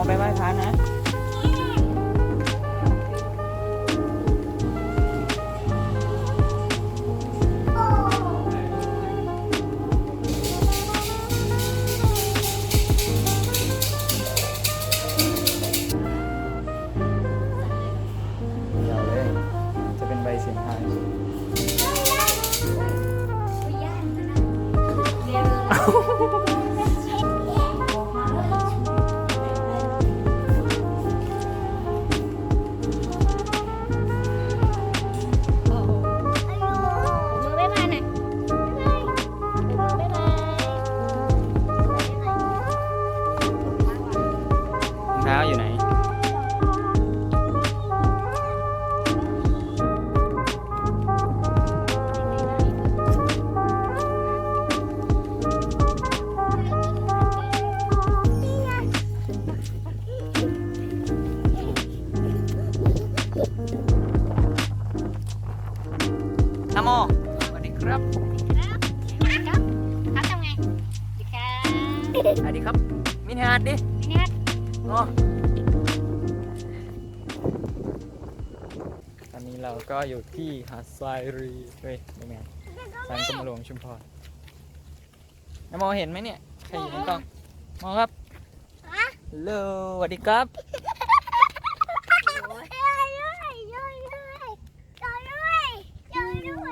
อไปไหว้พระนะ ท้าอยู่ไหนนโมสวัสดีครับครับครับทำไงดีครับสวัสดีครับ มินิฮาร์ดดิ นี่ค รับอ๋อตอนนี้เราก็อยู่ที่หาดทรายรีเฮ้ยไม่แม่นสารกรมหลวงชุมพรนโมเห็นไหมเนี่ย ใครอยู่ในกล้องมองครับฮัลโหลสวัสดีครับ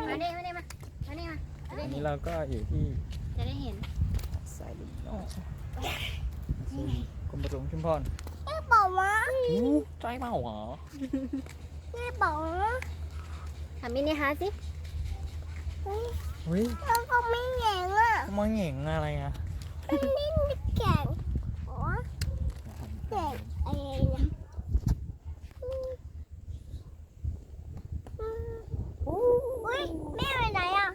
มานี่มานี่มามานี่มาอันนี้เราก็อยู่ที่จะได้เห็น หาดทรายรีโอ้ กรมประสงค์ชุมพรไม่บอกว่าอู้ใจเมาเหรอไม่บอกว่าทำมินิฮาสิเฮ้ยแล้วก็ไม่แข็งอะมังเหงงอะไรอะมันไม่แข็งอ๋อแข็งอะไรนะอุ้ยแม่ไปไหนอะ